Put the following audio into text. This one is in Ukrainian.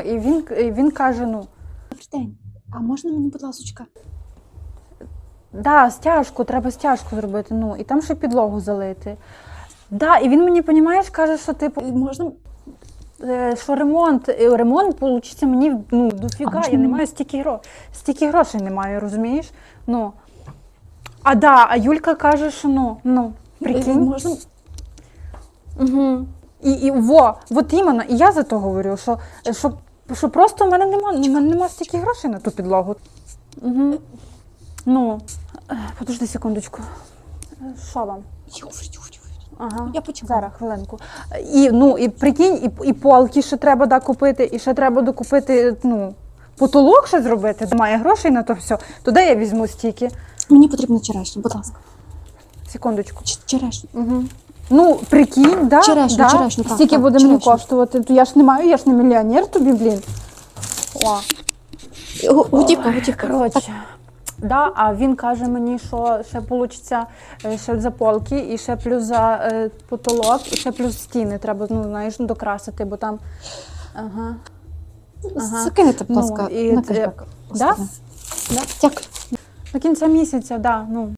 І він, і він каже: ну, Добрий день. А можна мені, будь ласочка? да, стяжку, треба стяжку зробити. Ну, і там ще підлогу залити. Да, і він мені, понімаєш, каже, що типу, Можна е, що ремонт, е, ремонт получиться мені ну, дофіга. Я не маю стільки, гро... стільки грошей не маю, розумієш? Ну. А да, а Юлька каже, що ну, ну, прикинь. можна Угу. І, і во, от іменно, і я за то говорю, що, що, що просто в мене нема, в мене нема стільки грошей на ту підлогу. Угу. Ну, подожди секундочку. Що вам? Ага. Я почекаю. Зараз, хвилинку. І, ну, і прикинь, і, і полки ще треба да, купити, і ще треба докупити, ну, потолок ще зробити. Немає грошей на то все. То де я візьму стільки? Мені потрібна черешня, будь ласка. Секундочку. Ч- Черешня. Угу. Ну, прикинь, да, Черешню, да. черешню, так, Стільки так, буде мені черешню. коштувати. То я ж не маю, я ж не мільйонер тобі, блін. О, Го- Готівка, готівка. коротше. Да, а він каже мені, що ще вийде ще за полки, і ще плюс за е, потолок, і ще плюс стіни треба, ну, знаєш, докрасити, бо там. Ага. Ага. Закинете, будь Ну, ласка, і на це- кешбек. Да? Да? Дякую. До кінця місяця, да, ну.